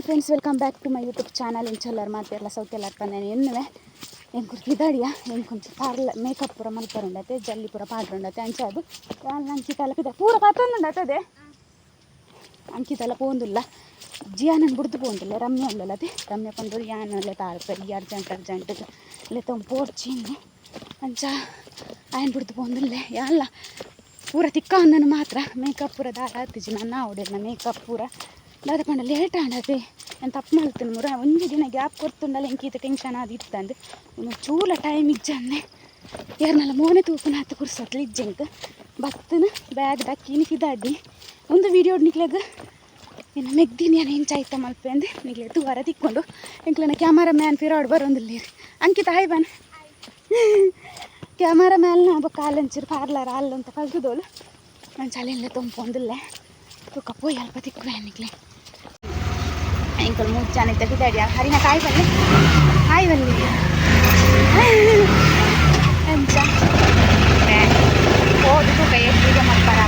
Hi friends welcome back to my YouTube channel ಇಂಚಲ್ಲರ್ ಮಾತೆಲ್ಲ ಸೌತೆಲ್ಲ ಪಂದನೆ ಎನ್ನುವೆ ಎಂಕುರು ಕಿದಾಡಿಯ ಎಂಕೊಂಚು ಪಾರ್ಲ makeup ಪೂರ ಮಲ್ಪರುಂಡತ್ತೆ ಜಲ್ಲಿ ಪೂರ ಪಾಡ್ರುಂಡತ್ತೆ ಅಂಚ ಅದು ಅಂಚಿ ತಲಪಿದ ಪೂರ ಪಾತ್ರಂದುಂಡತ್ತದೆ ಅಂಚಿ ತಲ ಪೋಂದುಲ್ಲ ಜಿಯಾನನ್ ಬುಡ್ದು ಪೋಂದಿಲ್ಲ ರಮ್ಯ ಅಲ್ಲದೆ ರಮ್ಯ ಪಂದ್ರು ಯಾನಲ್ಲೇ ತಾಳ್ಪೆ ಈ ಅರ್ಜೆಂಟ್ ಅರ್ಜೆಂಟ್ ಇಲ್ಲೇ ತೊಂದು ಪೋಡ್ಚಿಂದು ಅಂಚ ಆಯನ ಬುಡ್ದು ಪೋಂದಿಲ್ಲ ಯಾಲ್ಲ ಪೂರ ತಿಕ್ಕ ಮಾತ್ರ ಮೇಕಪ್ ಪೂರ ದಾರ ಹತ್ತಿಜಿ ನನ್ನ ಅವಡೆಲ್ಲ ಮೇಕಪ್ ಪೂರ ದಾದ ಪಂಡ ಲೇಟ್ ಆಡದೆ ನಾನು ತಪ್ಪು ಮಾಡ್ತೀನಿ ಮುರ ಒಂಜಿ ದಿನ ಗ್ಯಾಪ್ ಕೊರ್ತುಂಡಲ್ಲ ಎಂಕೀತ ಟೆನ್ಷನ್ ಆದ ಇತ್ತಂದು ಇನ್ನು ಚೂಲ ಟೈಮ್ ಇಜ್ಜನ್ನೆ ಯಾರನ್ನೆಲ್ಲ ಮೋನೆ ತೂಪನ ಹತ್ತು ಕುರ್ಸತ್ಲಿ ಇಜ್ಜಂಕ ಬತ್ತನ ಬ್ಯಾಗ್ ದಕ್ಕಿನಿ ಕಿದಾಡಿ ಒಂದು ವೀಡಿಯೋ ನಿಕ್ಲೆಗ ಇನ್ನು ಮೆಗ್ದಿನಿ ಏನು ಹೆಂಚಾಯ್ತ ಮಲ್ಪೆ ಅಂದೆ ನಿಕ್ಲೆ ತೂವರ ತಿಕ್ಕೊಂಡು ಎಂಕ್ಲನ ಕ್ಯಾಮರಾ ಮ್ಯಾನ್ ಪಿರಾಡ್ ಬರೋಂದಿಲ್ಲ ಅಂಕಿತ ಹಾಯ್ ಬಾನ್ ಕ್ಯಾಮರಾ ಮ್ಯಾಲ್ ನಾವು ಕಾಲಂಚೂರು ಪಾರ್ಲರ್ ಅಲ್ಲ ಅಂತ ಕಲ್ತಿದ್ದೋಳು ನಾನು ಚಳಿಲ್ಲ ತುಂಪೊಂದಿಲ್ಲ ತೂಕ ಪೋಯ್ ಅಲ್ಪ ತಿಕ್ಕುವೆ ನಿಕ್ಲೆ ಎಂಕಲ್ ಮೂರು ಜನ ತೆಗಿದಾಡಿ ಹರಿನ ಕಾಯಿ ಬನ್ನಿ. ಕಾಯಿ ಬನ್ನಿ. ಎಂಚ ಹೋದು ತೂಕ ಎಷ್ಟು ಮಲ್ಪರ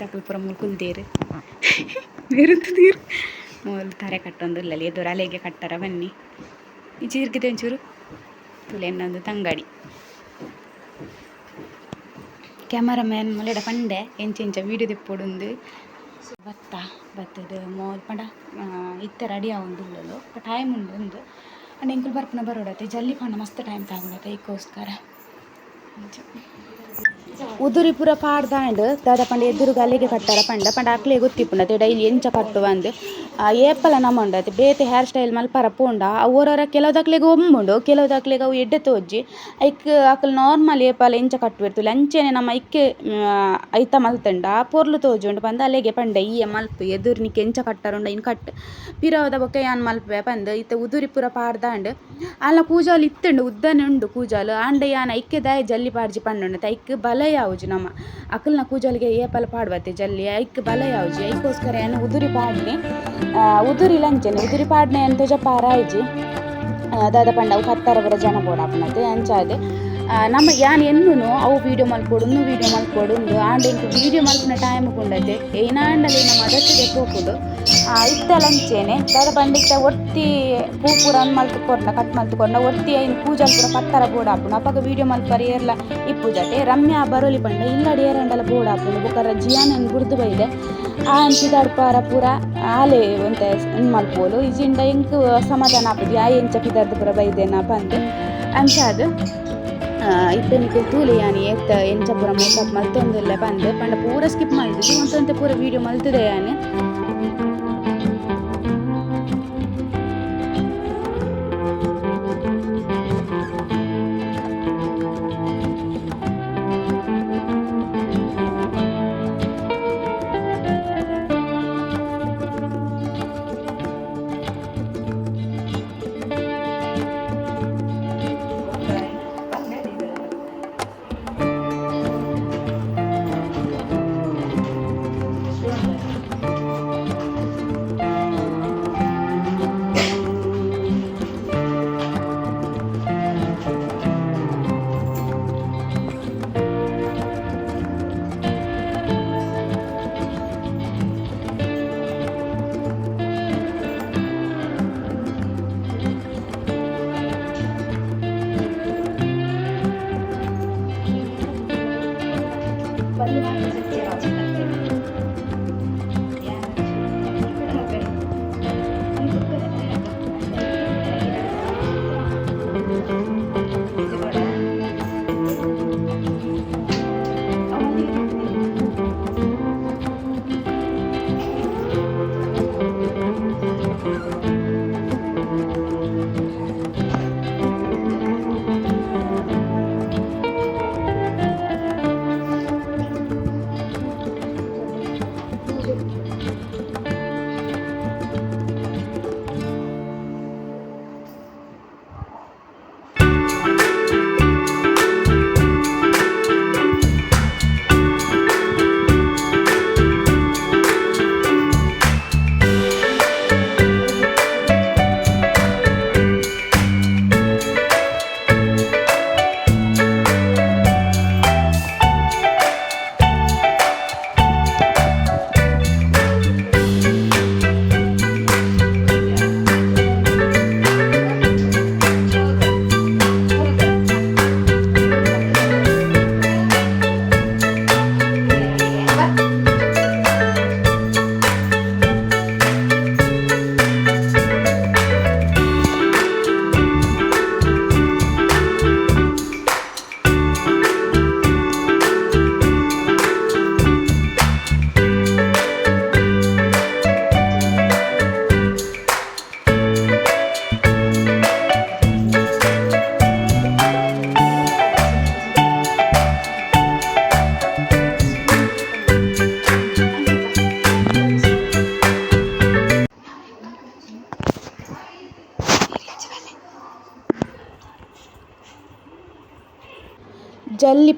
ದಕ್ಕಲ್ ಪುರ ಮುಲ್ಕುಲ್ದೇರು ಬೇರುತ್ತದೀರು ಮೂಲು ತಾರೆ. ಕಟ್ಟೊಂದು ಲಲಿಯ ಅಲೆಗೆ ಕಟ್ಟಾರ, ಬನ್ನಿ. ಈ ಚೀರ್ಗಿದೆ ಒಂಚೂರು ತುಲೆನ್ನೊಂದು ತಂಗಾಡಿ. ಕ್ಯಾಮರಾಮ್ಯಾನ್ ಮಲೆಡ ಪಂಡೆ, ಎಂಚೆಂಚ ಎಂಚ ವೀಡಿಯೋ ತಿಪ್ಪೊಡುಂದು ಭತ್ತ ಭತ್ತದ ಮೋಲ್ ಪಂಡ ಇತ್ತ ರೆಡಿ ಆವೊಂದುಲ್ಲಲು ಟೈಮ್ ಉಂಡು ಒಂದು. ಅಂಡ್ ಎಂಕುಲು ಬರ್ಪುನ ಬರೋಡತ್ತೆ. ಜಲ್ಲಿ ಪಂಡ ಮಸ್ತ್ ಟೈಮ್ ತಗೊಂಡತ್ತೆ ಈಕೋಸ್ಕರ ಉದುರಿ ಪೂರ ಪಾಡ್ದಾಂಡ್ ದಾದ ಪಂಡ ಎದುರು ಗಲ್ಲಿಗೆ ಕಟ್ಟಾರ ಪಂಡ. ಪಂಡ ಅಕ್ಲೆ ಗೊತ್ತಿಪ್ಪುಂಡತೆ ಡೈಲಿ ಎಂಚ ಕಟ್ಟುವ ಅಂದ್. ಏಪಲ ನಮ್ಮಂಡತೆ ಬೇತೆ ಹೇರ್ ಸ್ಟೈಲ್ ಮಲ್ಪರ ಪೋಂಡ ಅವರವರ ಕೆಲವುದಕ್ಲೆಗ್ ಒಮ್ಮುಂಡು ಕೆಲವುದಕ್ಲೆಗ್ ಅವು ಎಡ್ಡೆ ತೋಜಿ ಐಕ್ ಅಕಲ್ ನಾರ್ಮಲ್ ಏಪಲ ಎಂಚ ಕಟ್ಟುವೆರ್ತುಲೆ ಅಂಚೆನೆ ನಮ್ಮ ಐಕ್ಕೆ ಐತ ಮಲ್ತಂಡ. ಪೊರ್ಲು ತೋಜುಂಡು ಪಂದ ಅಲೆಗೆ ಪಂಡ ಈ ಮಲ್ಪು ಎದುರು ನಿಕ್ ಎಂಚ ಕಟ್ಟಾರುಂಡ ಇನ್ ಕಟ್. ಪಿರವದ ಬೊಕ್ಕ ಯಾನ್ ಮಲ್ಪೆ ಪಂದ್ ಇತ್ತ ಉದುರಿ ಪೂರ ಪಾಡ್ದಾಂಡ್ ಅಲ್ಲ ಕೂಜಾಲು ಇತ್ತುಂಡು, ಉದ್ದನೆ ಉಂಡು ಕೂಜಾಲು. ಆಂಡ ಯಾನ್ ಐಕ್ಕೆ ದಾಯ ಜಲ್ಲಿ ಪಾಡ್ಜಿ ಪಂಡುಂಡತೆ ಐಕ್ ಬಲ ಯಾವುಜು ನಮ್ಮ. ಅಕಲ್ನ ಕೂಜಾಲಿಗೆ ಏಪಲ ಪಾಡ್ಬತ್ತೆ ಜಲ್ಲಿ. ಐಕ್ ಬಲ ಯಾವುಜಿ. ಐಕೋಸ್ಕರ ಏನು ಉದುರಿ ಪಾಡ್ನೆ. ಉದುರಿ ಲಂಚನೆ ಉದುರಿ ಪಾಡ್ನೆ ಅಂತ ಪಾರಾಯ್ಜಿ ದಾದ ಪಂಡ ಅವು ಕತ್ತಾರ ಬರ ಜನ ಬೋಡ ಅಪ್ಪನತೆ ಅಂಚಾದೆ ನಮ್ಮ ಯಾನ್ ಎನ್ನು ಅವು ವೀಡಿಯೋ ವಿಡಿಯೋ ವೀಡಿಯೋ ಮಲ್ಪೊಡು ಆಂಡ್ ಇಂಕ ವೀಡಿಯೋ ಮಲ್ಪಿನ ಟೈಮ್ ಕುಂಡತೆ. ಏನಾಂಡಲ್ಲಿ ನಮ್ಮ ಅದಕ್ಕೆ ಹೋಗುದು ಇತ್ತ ಲಂಚೇನೆ ದಾದ ಬಂಡಿತ ಒತ್ತಿ ಪೂ ಪೂರ ಮಲ್ತು ಕೊರ್ನ ಕಟ್ ಮಲ್ತು ಒಟ್ಟಿ ಒತ್ತಿ ಐನ್ ಪೂಜಲ್ ಪೂರ ಪತ್ತರ ಬೋರ್ಡ್ ಆಪುಂಡು ಅಪ್ಪಗ ವೀಡಿಯೋ ಮಲ್ಪರಿ ಏರ್ಲ ಇಪ್ಪುಜತೆ ರಮ್ಯಾ ಬರೋಲಿ ಪಂಡ, ಇಲ್ಲಡಿ ಏರಂಡಲ ಬೋಡ ಆಪುಂಡು ಬೊಕರ ಜಿಯಾನನ್ ಗುರ್ದು ಬೈದೆ. ಆ ಪಿದಾಡ್ಪಾರ ಪೂರ ಆಲೆ ಅಂತ ಮಲ್ಪೋಲು. ಇಜಿಂಡ ಇಂಕ್ ಸಮಾಧಾನ ಆಪುಜಿ ಆ ಎಂಚ ಪಿದಾರ್ದು ಪೂರ ಬೈದೇನ ಅಂತ ಅಂಚಾದ್ ಇತ್ತನಿಗೆ ತೂಲೆ ಯಾನಿ ಎತ್ತ ಎಂಚ ಪೂರ ಮೇಕಪ್ ಮಲ್ತೊಂದುಲ್ಲ ಬಂದು ಪಂಡ ಪೂರ ಸ್ಕಿಪ್ ಮಾಡಿದ್ದು ಒಂತೊಂತೆ ಪೂರ ವೀಡಿಯೋ ಮಲ್ತಿದೆ ಯಾನಿ. Banyumas.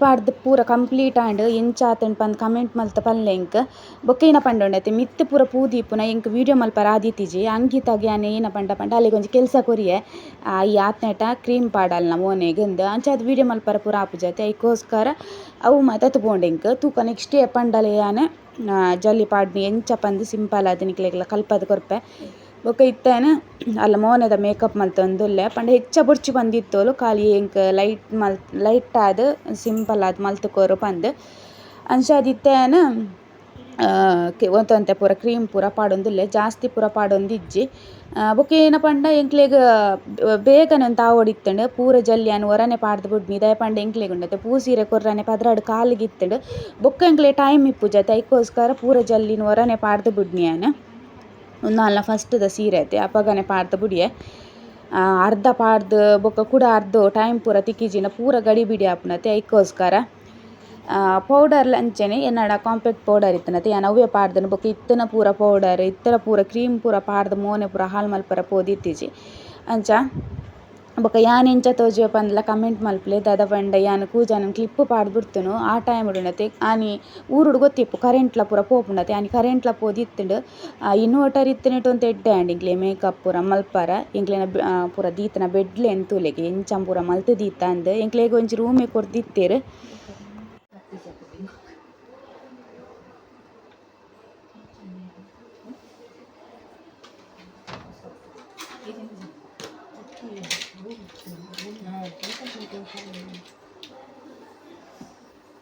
ಪಾಡ್ದ್ ಪೂರ ಕಂಪ್ಲೀಟ್ ಆಂಡ್ ಎಂಚ ಆತುಂಡ್ ಪಂದ್ ಕಮೆಂಟ್ ಮಲ್ತ ಪಲ್ಲೆ ಎಂಕ್ ಬೊಕ ಏನ ಪಂಡುಂಡತೆ ಮಿತ್ತ್ ಪೂರ ಪೂದೀಪುನ ಎಂಕ್ ವಿಡಿಯೋ ಮಲ್ಪರೆ ಆದಿತ್ತಿಜಿ ಅಂಗಿತಗೆ ಆನೆ ಏನ ಪಂಡ ಪಂಡ ಅಲೆಗ್ ಒಂಜಿ ಕೆಲಸ ಕೊರಿಯೆ. ಈ ಆತ್ನೆಟ ಕ್ರೀಮ್ ಪಾಡಲ್ನ ಮೋನೆಗ್ ಇಂದ್ ಅಂಚಾದ್ ವಿಡಿಯೋ ಮಲ್ಪರೆ ಪೂರ ಆಪುಜತೆ ಐಕೋಸ್ಕರ ಅವು ಮಾತ ತೂಪೋಂಡು ಎಂಕ್ ತೂಕ ನೆಕ್ಸ್ಟ್ ಡೇ ಪಂಡಲ ಯಾನ್ ಜಲ್ಲಿ ಪಾಡ್ನಿ, ಎಂಚ ಪಂದ್ ಸಿಂಪಲ್ ಆದ್ ನಿಕ್ಲೆಗ್ಲ ಕಲ್ಪದ್ ಕೊರ್ಪೆ. ಬೊಕ ಇತ್ತೆನ್. ಅಲ್ಲ ಮೋನೆದ ಮೇಕಪ್ ಮಲ್ತೊಂದುಲ್ಲೆ ಪಂಡ ಹೆಚ್ಚ ಬುರ್ಚಿ ಬಂದಿತ್ತೋಲು ಖಾಲಿ ಎಂಕ್ ಲೈಟ್ ಮಲ್ ಲೈಟ್ ಆದ್ ಸಿಂಪಲ್ ಆದ್ ಮಲ್ತುಕೊರು ಪಂದ್. ಅಂಚಾದ್ ಇತ್ತೆನ್. ಒಂತೊಂತೆ ಪೂರ ಕ್ರೀಮ್ ಪೂರ ಪಾಡೊಂದುಲ್ಲೆ. ಜಾಸ್ತಿ ಪೂರ ಪಾಡೊಂದಿಜ್ಜಿ. ಬೊಕ ಏನ ಪಂಡ ಎಂಕ್ಲೆಗ್ ಬೇಗನೆ ಒಂತೆ ಆವೊಡ್ ಇತ್ತ್ಂಡ್ ಪೂರ ಜಲ್ಲಿ ಯಾನ್ ಒರನೆ ಪಾಡ್ದು ಬುಡ್ನಿ. ದಾಯೆ ಪಂಡ ಎಂಕ್ಲೆಗ್ ಉಂಡತೆ. ಪೂ ಸೀರೆ ಕೊರ್ರನೆ ಪದ್ರಾಡು ಕಾಲಿಗ್ ಇತ್ತ್ಂಡ್. ಬೊಕ ಎಂಕ್ಲೆ ಟೈಮ್ ಇಪ್ಪುಜತೆ ಐಕೋಸ್ಕರ ಪೂರ ಜಲ್ಲಿನ್ ಒರನೆ ಪಾಡ್ದ್ ಬುಡ್ನಿ ಯಾನ್ ಉಂದು ನಾಲ್ನ ಫಸ್ಟ್ದ ಸೀರೆ ಐತೆ ಅಪಗನೆ ಪಾಡ್ದ್ ಬುಡಿಯೆ. ಅರ್ಧ ಪಾಡ್ದ್ ಬೊಕ ಕುಡ ಅರ್ಧ ಟೈಮ್ ಪೂರ ತಿಕ್ಕಿಜಿಂಡ ಪೂರ ಗಡಿಬಿಡಿ ಆಪುನತೆ ಐಕೋಸ್ಕರ. ಪೌಡರ್ಲ ಅಂಚನೆ ಎನ್ನಡ ಕಾಂಪ್ಯಾಕ್ಟ್ ಪೌಡರ್ ಇತ್ತಿನತೆ ಯಾನ್ ಅವ್ವೆ ಪಾಡ್ದನ ಬೊಕ ಇತ್ತೆನ ಪೂರ ಪೌಡರ್ ಇತ್ತರ ಪೂರ ಕ್ರೀಮ್ ಪೂರ ಪಾಡ್ದ್ ಮೋನೆ ಪೂರ ಹಾಳು ಮಲ್ಪರೆ ಪೋದಿತ್ತಿಜಿ. ಅಂಚ ಬೊಕ ಯಾನ್ ಎಂಚ ತೋಜುವೆ ಪಂದ್ಲ ಕಮೆಂಟ್ ಮಲ್ಪುಲೆ, ದಾದ ಪಂಡ ಯಾನ್ ಕೂಜಾನನ್ ಕ್ಲಿಪ್ ಪಾಡ್ ಆ ಟೈಮ್ ಉಡನತೆ ಆನಿ ಊರುಡು ಗೊತ್ತಿಪ್ಪು, ಕರೆಂಟ್ಲ ಪೂರ ಪೋಪುಂಡತೆ ಆನಿ ಕರೆಂಟ್ಲ ಪೋದು ಇತ್ತುಂಡು ಇನ್ವರ್ಟರ್ ಇತ್ತಿನೆಟ್ ಒಂತೆ ಎಡ್ಡೆ ಆಂಡ್ ಇಂಕ್ಲೆ ಮೇಕಪ್ ಪೂರ ಮಲ್ಪರ, ಎಂಕ್ಲೆನ ಪೂರ ದೀತನ ಬೆಡ್ಲೆ ತೂಲೆಗ್ ಎಂಚ ಪೂರ ಮಲ್ತ್ ದೀತ ಅಂದ್, ಎಂಕ್ಲೆಗ್ ಒಂಜಿ ರೂಮೆ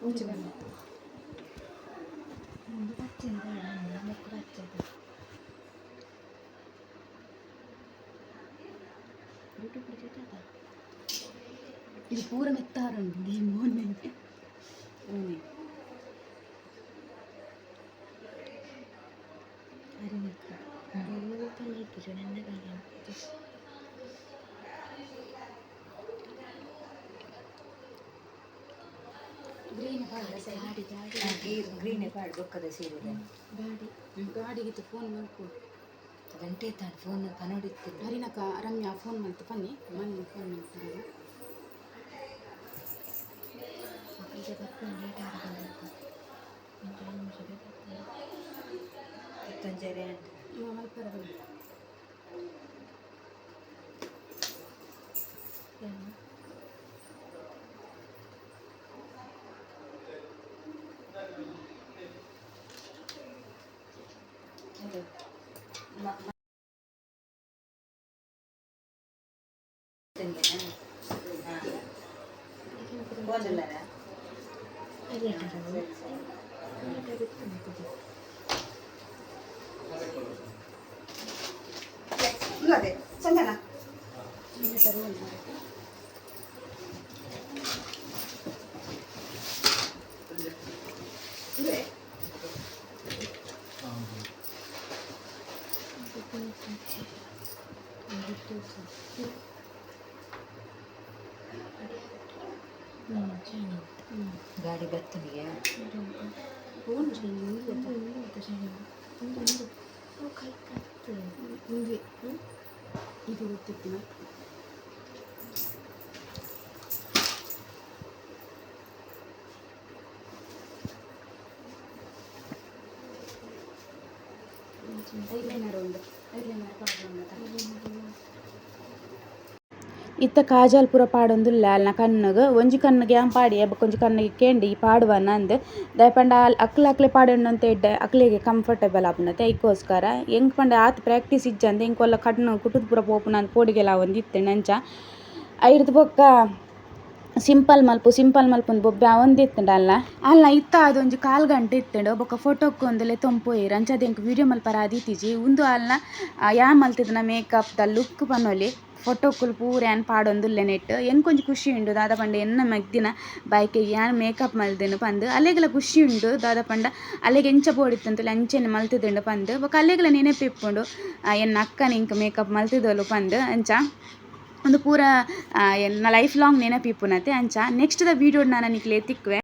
ಕೊರ್ದಿತ್ತೆರ್ ಇದು ಪೂರ ಮೆತ್ತಾರುಂಡು ಈ ಮೋನೆ ಮೋನೆ ಗ್ರೀನ್ ಪಾಡು ಬೊಕ್ಕದ ಸೀರೆ ಗಾಡಿ ಗಾಡಿಗಿತ್ತು ಫೋನ್ ಮಲ್ಪು ಗಂಟೆ ತಾನು ಫೋನ್ ಕನ್ನಡಿತ್ತು. ಹರಿನಕ ರಮ್ಯಾ ಫೋನ್ ಮಲ್ತು ಬನ್ನಿ ಮನೆ ಫೋನ್ ಮಲ್ತಾರೆ ಮಕ್ಕಳಿಗೆ ಬರ್ಕೊಂಡು ಲೇಟ್ ಅಂತ. ಇವ ಮಲ್ಪರ ಬನ್ನಿ. ಅದು ಫೋನಲ್ಲರ ಇಲ್ಲದೆ ಚಂದನ ಇದೆ ಗಾಡಿ ಬತ್ತನಿಗೆ ಫೋನ್ ಇದು ಗೊತ್ತಿತ್ತಿನ ಐಲೈನರ್ ಉಂಡು ಐಲೈನರ್ ಪ್ರಾಬ್ಲಮ್ ಇತ್ತ ಕಾಜಲ್ ಪೂರ ಪಾಡೊಂದುಲ್ಲ ಅಲ್ನ ಕಣ್ಣಗ್. ಒಂಜಿ ಕಣ್ಣಗ್ ಯಾನ್ ಪಾಡಿ ಎಬ್ಬ ಒಂಜಿ ಕಣ್ಣಿಗೆ ಕೇಂಡಿ ಈ ಪಾಡುವನ ಅಂದ್ ದಾಯಪಂಡ ಅಕ್ಲೆ ಅಕ್ಲೆ ಪಾಡೊಂಡು ಎಡ್ಡೆ ಅಕ್ಲೆಗ್ ಕಂಫರ್ಟೇಬಲ್ ಆಪುನತೆ. ಐಕೋಸ್ಕರ ಎಂಕ್ ಪಂಡ ಆತ್ ಪ್ರಾಕ್ಟೀಸ್ ಇಜ್ಜಂದೆ ಎಂಕ್ ಒಲ್ಲ ಕಣ್ಣು ಕುಟುದ್ ಪೂರ ಪೋಪುನ ಅಂದ್ ಪೋಡಿಗೆಲ ಒಂದ್ ಇತ್ತೆಂಡ್ ಅಂಚ ಐರ್ದ್ ಬೊಕ್ಕ ಸಿಂಪಲ್ ಮಲ್ಪು, ಸಿಂಪಲ್ ಮಲ್ಪೊಂದು ಬೊಬ್ಬೆ ಅವೊಂದು ಇತ್ತಂಡ ಅಲ್ಲ? ಅಲ್ಲ, ಇತ್ತ ಅದೊಂಜಿ ಕಾಲ್ ಗಂಟೆ ಇತ್ತುಂಡು. ಬೊಕ್ಕ ಫೋಟೋ ಒಂದುಲೆ ತೊಂಪುಯೆರ್ ಅಂಚಾದ್ ಎಂಕ್ ವಿಡಿಯೋ ಮಲ್ಪರ ಆದಿತ್ತಿಜಿ ಉಂದು ಅಲ್ನ ಯಾ ಮಲ್ತಿದ್ನ ಮೇಕಪ್ ದ ಲುಕ್ ಪನೊಲಿ ಫೋಟೋಕ್ಕುಲು ಪೂರ ಯಾನ್ ಪಾಡೊಂದುಲ್ಲೆ ನೆಟ್ ಎಂಕೊಂಜಿ ಖುಷಿ ಉಂಡು ದಾದ ಪಂಡ ಎನ್ನ ಮಗ್ದಿನ ಬೈಕೆಗ್ ಯಾನ್ ಮೇಕಪ್ ಮಲ್ದೆನು ಪಂದ್. ಅಲೆಗ್ಲ ಖುಷಿ ಉಂಡು ದಾದ ಪಂಡ. ಅಲೆಗೆ ಎಂಚ ಬೋಡಿತ್ತಂತುಲೆ ಅಂಚೆನೆ ಮಲ್ತುದುಂಡು ಪಂದ್. ಬೊಕ ಅಲೆಗ್ಲ ನೆನಪಿಪ್ಪುಂಡು ಎನ್ನ ಅಕ್ಕನ ಇಂಕ್ ಮೇಕಪ್ ಮಲ್ತಿದ್ದಲು ಪಂದ್. ಅಂಚ. ಒಂದು ಪೂರ ಲೈಫ್ ಲಾಂಗ್ ನೆನಪಿಪ್ಪುನತೆ ಅಂಚ. ನೆಕ್ಸ್ಟ್ ದ ವೀಡಿಯೋ ನಾನು ನಿಕ್ಲೆ ತಿಕ್ಕುವೆ.